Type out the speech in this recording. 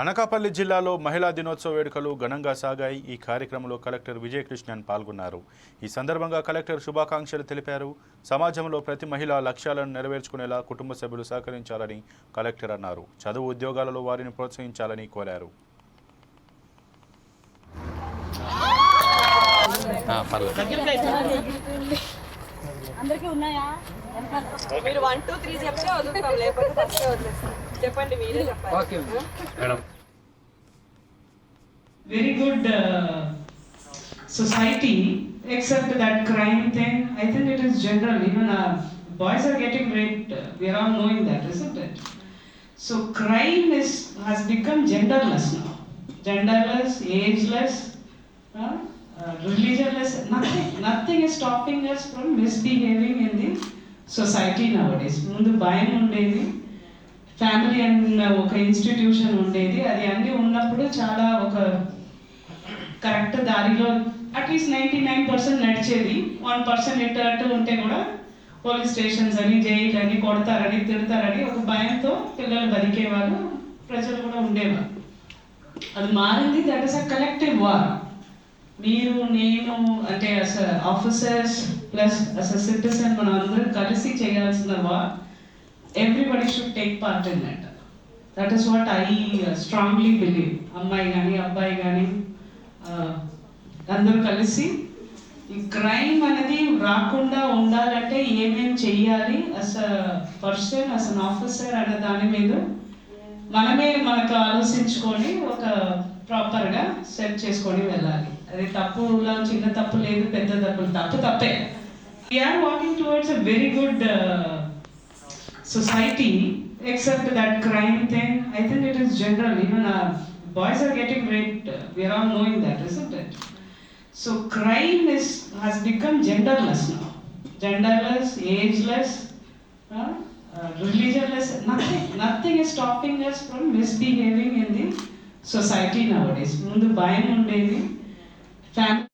అనకాపల్లి జిల్లాలో మహిళా దినోత్సవ వేడుకలు ఘనంగా సాగాయి. ఈ కార్యక్రమంలో కలెక్టర్ విజయకృష్ణన్ పాల్గొన్నారు. ఈ సందర్భంగా కలెక్టర్ శుభాకాంక్షలు తెలిపారు. సమాజంలో ప్రతి మహిళ లక్ష్యాలను నెరవేర్చుకునేలా కుటుంబ సభ్యులు సహకరించాలని కలెక్టర్ అన్నారు. చదువు ఉద్యోగాలలో వారిని ప్రోత్సహించాలని కోరారు. అందరికీ ఉన్నాయా? మీరు వన్ టూ త్రీ చెప్తే వదులుతాం లేకపోతే ఫస్ట్ వదిలేస్తాం. చెప్పండి మీరే చెప్పండి very good uh, society, except that crime thing. I think it is general. Even uh, boys are getting raped. Uh, we are all knowing that, isn't it? So crime is has become genderless now. Genderless, ageless, uh, uh, religionless. Nothing. Nothing is stopping us from misbehaving in the society nowadays. ముందు భయం ఉండేది family అన్న uh, ఒక institution ఉండేది. అది అన్నీ ఉన్నప్పుడు చాలా ఒక కరెక్ట్ దారిలో at least ninety nine percent నడిచేది. వన్ పర్సెంట్ ఇటు అటు ఉంటే కూడా పోలీస్ స్టేషన్స్ అని జైలు అని కొడతారని తిడతారని ఒక భయంతో పిల్లలు బతికేవారు. ప్రజలు కూడా ఉండేవారు. అది మారింది. That is a collective war మీరు నేను అంటే as officers plus as a citizen మనం అందరం కలిసి చేయాల్సిన war everybody should take part in that that is what I strongly believe అమ్మాయి కానీ అబ్బాయి కానీ అందరూ కలిసి ఈ క్రైమ్ అనేది రాకుండా ఉండాలంటే ఏమేమి చెయ్యాలి? అస్ a person us an officer అనే దాని మీద మనమే మనకు ఆలోచించుకొని ఒక ప్రాపర్గా సెట్ చేసుకొని వెళ్ళాలి. అది తప్పులో చిన్న తప్పు లేదు పెద్ద తప్పు తప్పు తప్పే. We're walking towards a very good society, except that crime thing, I think it is general. Even our boys are getting raped. We are all knowing that, isn't it? So crime is has become genderless now. Genderless, ageless, uh, uh, religionless. Nothing, nothing is stopping us from misbehaving in the society nowadays. Mundu bhayam. Family